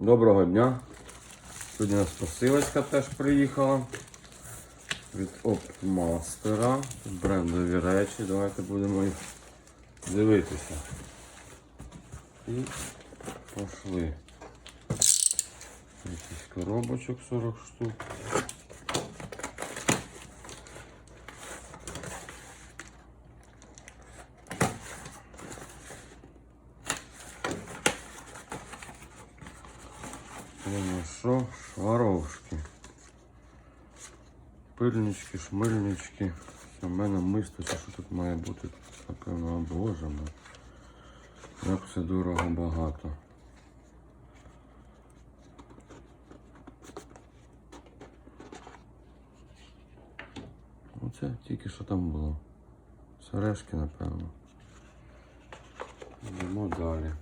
Доброго дня. Сьогодні у нас посилочка теж приїхала від Оптмастера. Брендові речі. Давайте будемо їх дивитися. І пошли. Якийсь коробочок 40 штук. Ну що, шваровшки. Пильнички, шмильнички. У мене миститься, що тут має бути, напевно, о, боже мой. Як все дорого багато. Оце тільки що там було. Сережки, напевно. Йдемо далі.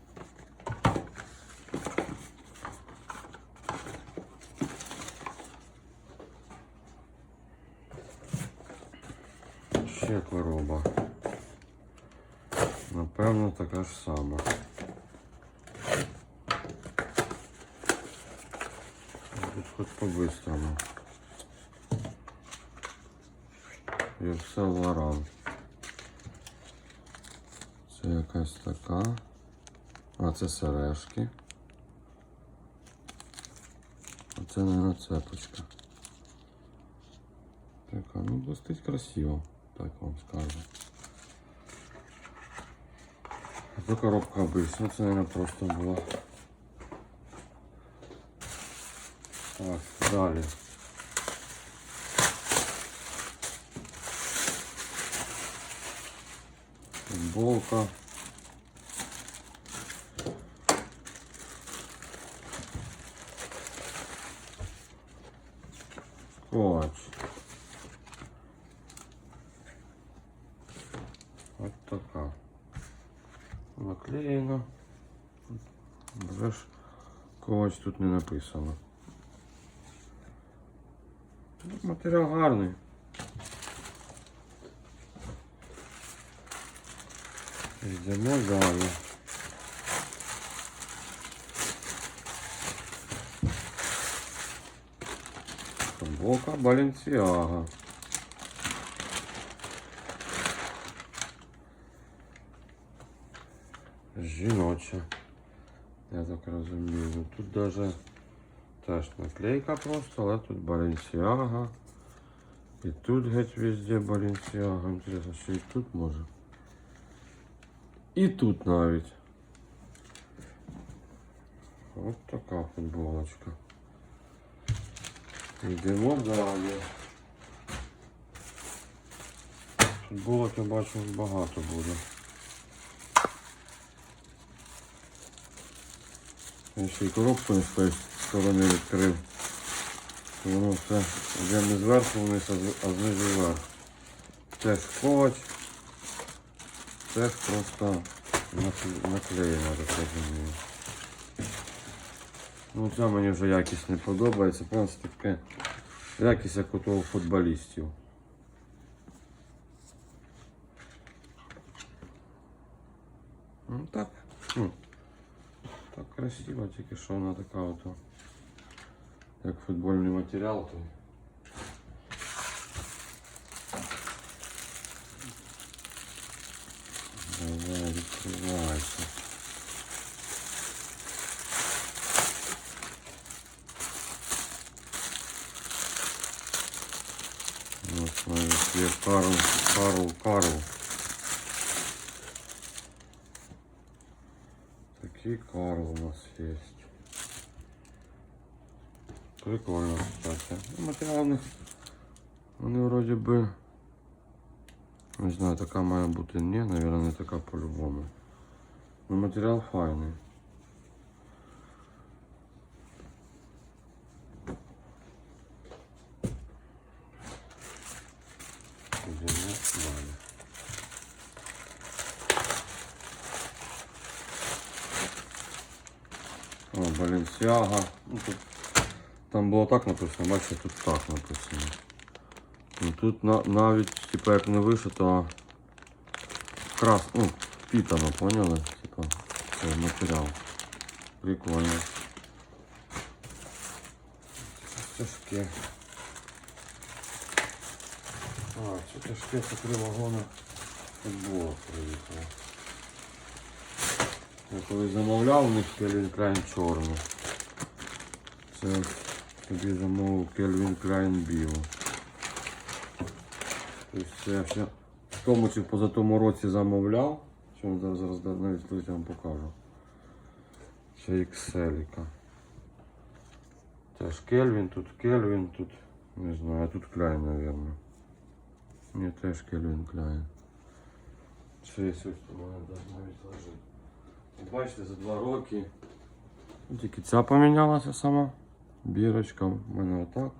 Ще короба. Напевно, така ж сама. Тут хоч по-бистрому. І все Лоран. Це якась така. А, це сережки. А це, мабуть, цепочка. Така, ну блистить красиво, так вам скажу. А то коробка обычно, це, наверное, просто була. Так, далі. Футболка. Скотч. Вже ж когось тут не написано. Матеріал гарний. Йдемо далі. Футболка Баленсіага. Жіноча. Я так розумію. Ну, Тут даже теж наклейка просто, але тут Balenciaga. І тут геть везде Balenciaga. Інтересно, що і тут може. І тут навіть. От така футболочка. Йдемо далі. Футболок я бачу багато буде. Ще й коробку не з тої сторони відкрив. Воно все йде не зверху вниз, а знизу вверх. Теж скотч. Теж просто наклеєно, так розумію. Ну це мені вже якість не подобається. Просто таке якість як у того футболістів. Ну так. Ну, так красиво, тільки що вона така от, о, як футбольний матеріал. То... Давай, відкривайся. Вот навіть є Карл, Карл, Карл. Такий Карл у нас есть. Прикольно, кстати. Ну, матеріал у них, вони вроді би, не знаю, така має бути, ні, наверное, не така по-любому. Ну, матеріал файний. Було так написано, бачите, тут так написано. Ну, тут на, навіть, типа, як не вишито, а крас, ну, впітано, поняли? Типа, цей матеріал. Прикольно. тяжке. А, це тяжке це три вагони футболок приїхало. Я коли замовляв у них Кельвін Клайн чорний. Це тобі замовив Кельвін Клайн білу. Тобто я ще в тому чи позатому році замовляв. Що я зараз, зараз навіть я вам покажу. Це XL. Теж Кельвін, тут Кельвін, тут не знаю, тут Клайн, наверное. Ні, теж Кельвін Клайн. Це є ось у мене навіть лежить. Бачите, за два роки. Ну, Тільки ця помінялася сама. Бірочка в мене отак.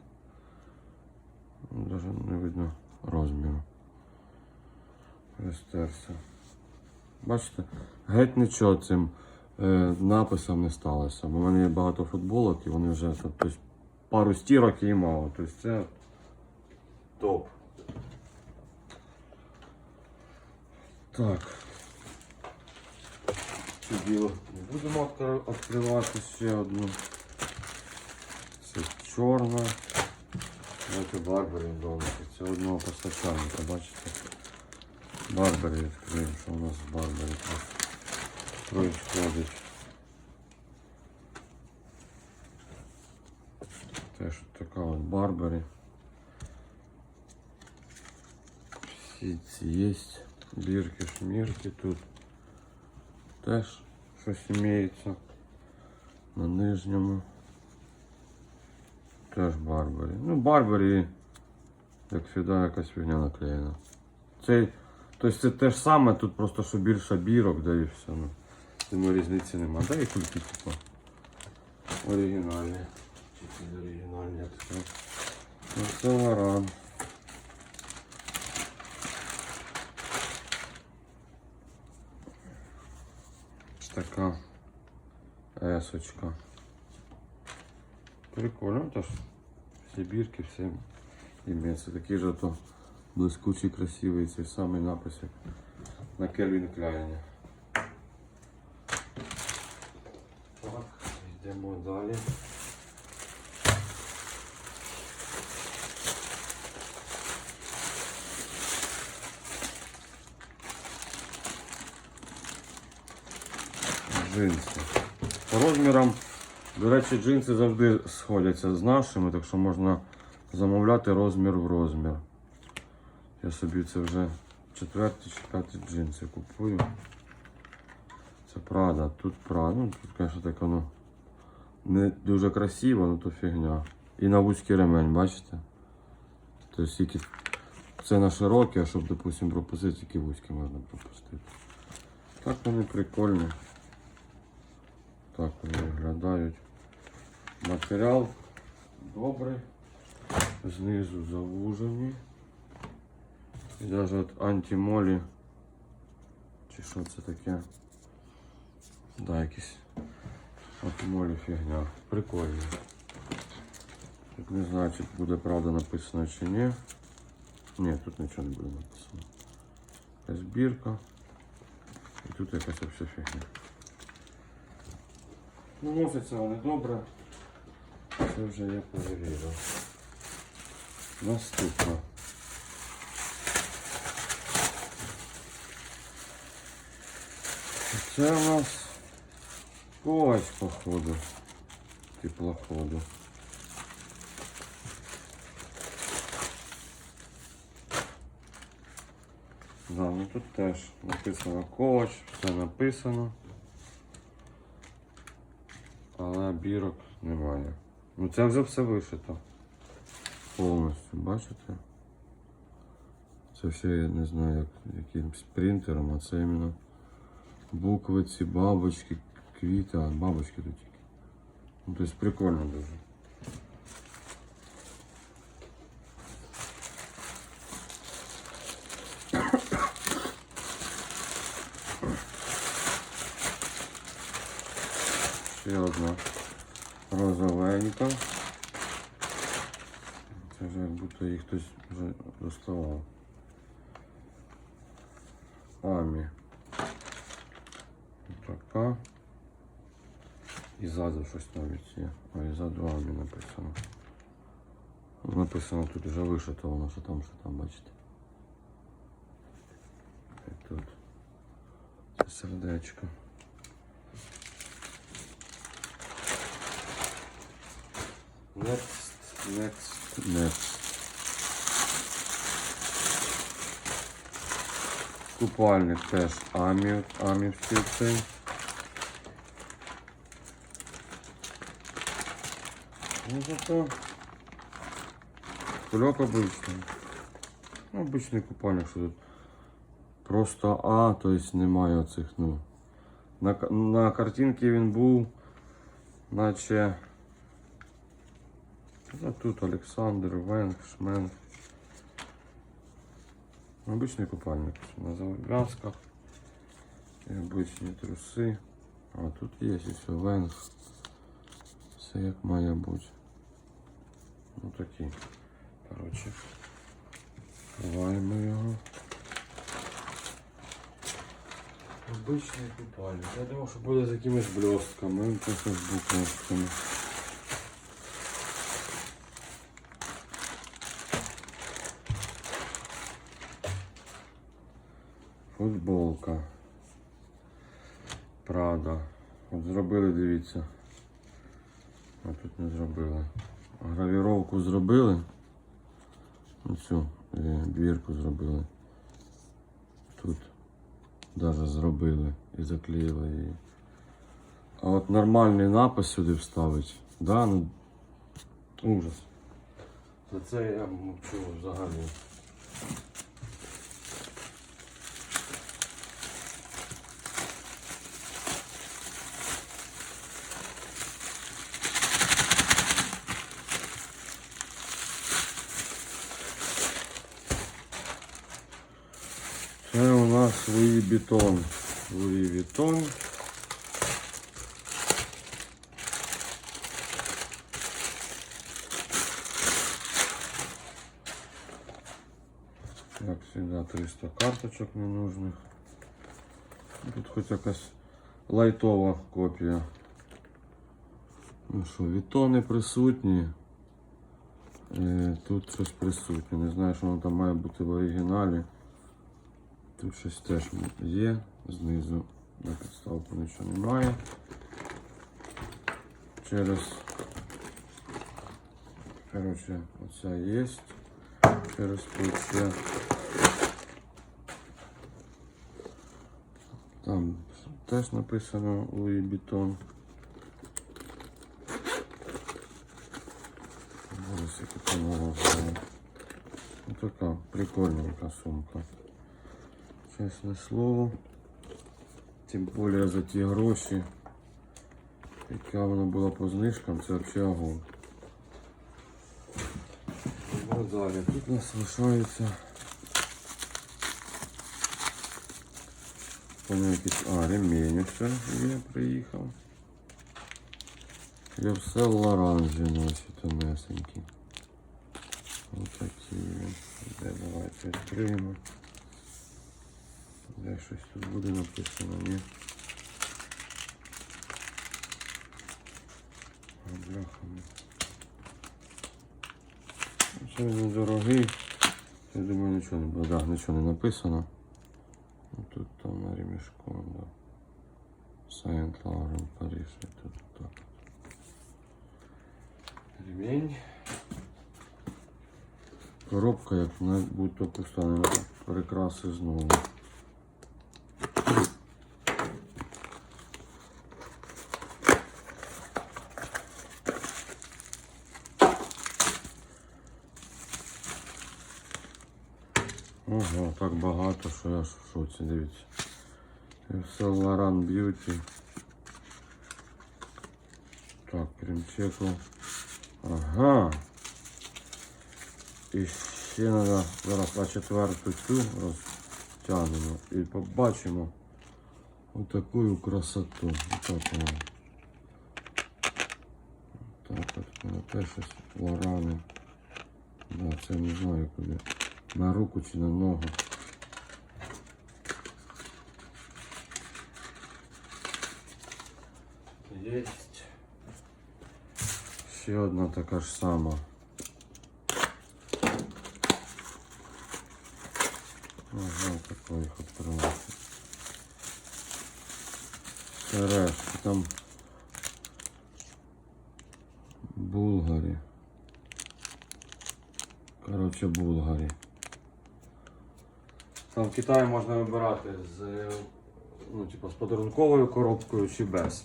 Навіть не видно розміру. Розтерся. Бачите, геть нічого цим е, написом не сталося. Бо в мене є багато футболок і вони вже тобто, пару стірок і мало. Тобто це топ. Так. Цю білу не будемо відкривати ще одну. Чорна. Давайте Барбарі вдома. Це одного постачальника, бачите? Барбарі відкриємо, що у нас в Барбарі происходить. Теж така от Барбарі. Всі ці є. Бірки, шмірки тут. Теж щось імеється. На нижньому. Теж Барбарі. Ну, Барбарі, як завжди, якась фігня наклеєна. Цей, тобто це те ж саме, тут просто що більше бірок, да і все. Ну, тому різниці нема. Да і кульки, типу. Оригінальні. Тільки оригінальні, як сказати. Ну, це варан. Така есочка. Прикольно, теж всі бірки, все імеється. Такий же то блискучий, красивий цей самий напис, на Кельвін Кляйні. Так, йдемо далі. Джинси. По розмірам, речі, джинси завжди сходяться з нашими, так що можна замовляти розмір в розмір. Я собі це вже четверті чи п'яті джинси купую. Це Прада, тут Прада. Ну, тут, звісно, так воно не дуже красиво, але то фігня. І на вузький ремень, бачите? Тобто тільки це на широкі, а щоб, допустим, пропустити, тільки вузькі можна пропустити. Так вони прикольні. Так вони виглядають. Матеріал добрий. Знизу завужені. І навіть от антимолі. Чи що це таке? Да, якісь антимолі фігня. Прикольно. Тут не знаю, чи буде правда написано чи ні. Ні, тут нічого не буде написано. Якась бірка. І тут якась взагалі фігня. Ну, носиться вони добре. Це вже я перевірив. Наступно. Це у нас ось походу. Теплоходу. Да, ну тут теж написано коч, все написано. Але бірок немає. Ну це вже все вишито. Повністю, бачите? Це все я не знаю як, якимсь принтером, а це іменно букви ці, бабочки, квіти, а бабочки тут тільки. Ну, тобто прикольно дуже. Ще одна розовенька. Це будто їх хтось вже доставав. Амі. Така. І ззаду щось навіть є. А і ззаду Амі написано. Написано тут вже вишито воно, що там, що там, бачите. І тут. Це сердечко. Next, next, next. Купальник теж амів, амівський цей. Ну зато кульок обычный. Ну, Обычный купальник, що тут. Просто А, то есть немає оцих, ну. На, к- на картинці він був, наче. Ну, тут Олександр, Венг, Шменг. Обычный купальник. На зав'язках. Обичні труси. А тут є і все, Венг. Все як має бути. Ну такі. Коротше. Ховаємо його. Обичний купальник. Я думав, що буде з якимись блістками, просто з буквочками. Футболка. Прада. От зробили, дивіться. А тут не зробили. Гравіровку зробили. Оцю е, бірку зробили. Тут даже зробили і заклеїли її. А от нормальний напис сюди вставить. Да, ну ужас. За це я мовчу взагалі. Це у нас Луї Бітон. Луї Вітон. Як завжди 300 карточок ненужних. Тут хоч якась лайтова копія. Ну що, вітони присутні. Е, Тут щось присутнє. Не знаю, що воно там має бути в оригіналі. Тут щось теж є, знизу на підставку нічого немає. Через коротше, оця є. Через плече. Там теж написано Луї Бітон. Ось яка нова взяла. Ну така прикольненька сумка. Чесне слово. Тим більше за ті гроші. Яка вона була по знижкам, це взагалі огонь. Ну, далі. Тут у нас лишається. Якийсь. А, ремень все є, приїхав. Я все лоранжі носить тонесенький. Ось такі він. Давайте відкриємо. Де щось тут буде написано, ні? Бляхами. Ну, Це він недорогий. Я думаю, нічого не буде. Да, нічого не написано. Ну, Тут там на ремешком, да. Saint Laurent, Париж. Тут так. Ремень. Коробка, як будь-то пуста, не прикраси знову. Ого, так багато, що я ж в шоці, дивіться. Лоран Б'юті. Так, крем-чеку. Ага. І ще треба зараз на четверту цю розтягнемо і побачимо отаку красоту. Отак вона. Так от, вона теж щось лорани. Да, це не знаю куди. На руку чи на ногу. є. Ще одна така ж сама. Можна такой їх відкривати. Стара, там Булгарі. Коротше, Булгарі. Там в Китаї можна вибирати з ну, типу, з подарунковою коробкою чи без.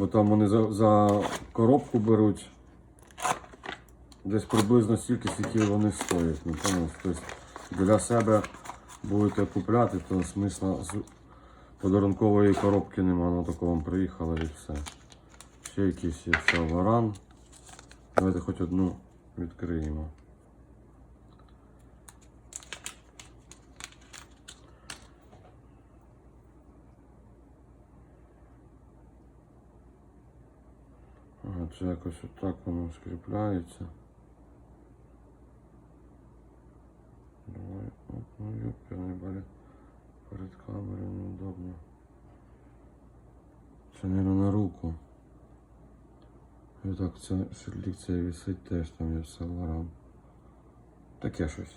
Бо там вони за, за коробку беруть десь приблизно стільки, скільки вони стоять. Ну. Тобто для себе будете купляти, то смисла з подарункової коробки нема. Ну тако вам приїхало і все. Ще якийсь є варан. Давайте хоч одну відкриємо. Ага, це якось отак воно скріпляється. Давай, оп, ну ёперный балет. Перед камерою неудобно. Це, наверное, на руку. І так ця шерлікція висить теж там є все варам. Таке щось.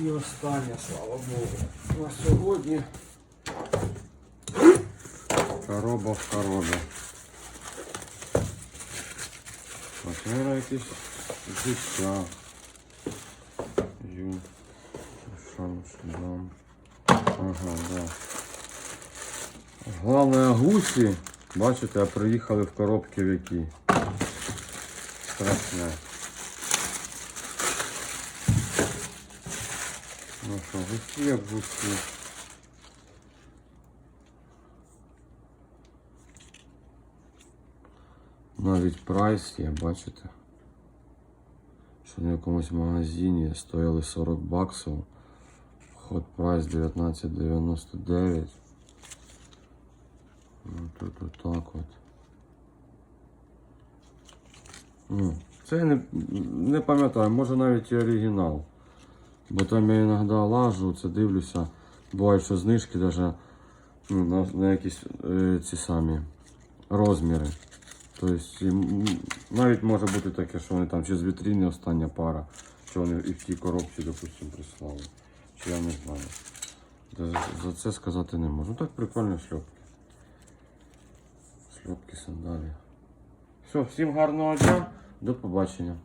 І останнє, слава Богу. На сьогодні Короба в коробі. Атмосфера якісь життя. Ю. Шлям. Ага, да. Главное гусі, бачите, приїхали в коробки в які. Страшне. Ну що, гусі як гусі. Навіть прайс є, бачите? Що в якомусь магазині стояли 40 баксів. Ход прайс 19,99. Ну тут отак от. Ну, це я не, не пам'ятаю, може навіть і оригінал. Бо там я іноді лажу, це дивлюся. Буває, що знижки даже, ну, на, на якісь е, ці самі розміри. Тобто навіть може бути таке, що вони там чи з вітрини остання пара, що вони і в тій коробці, допустим, прислали. Чи я не знаю. За це сказати не можу. Ну так прикольно шльопки. Шльопки, сандалі. Все, всім гарного дня, до побачення.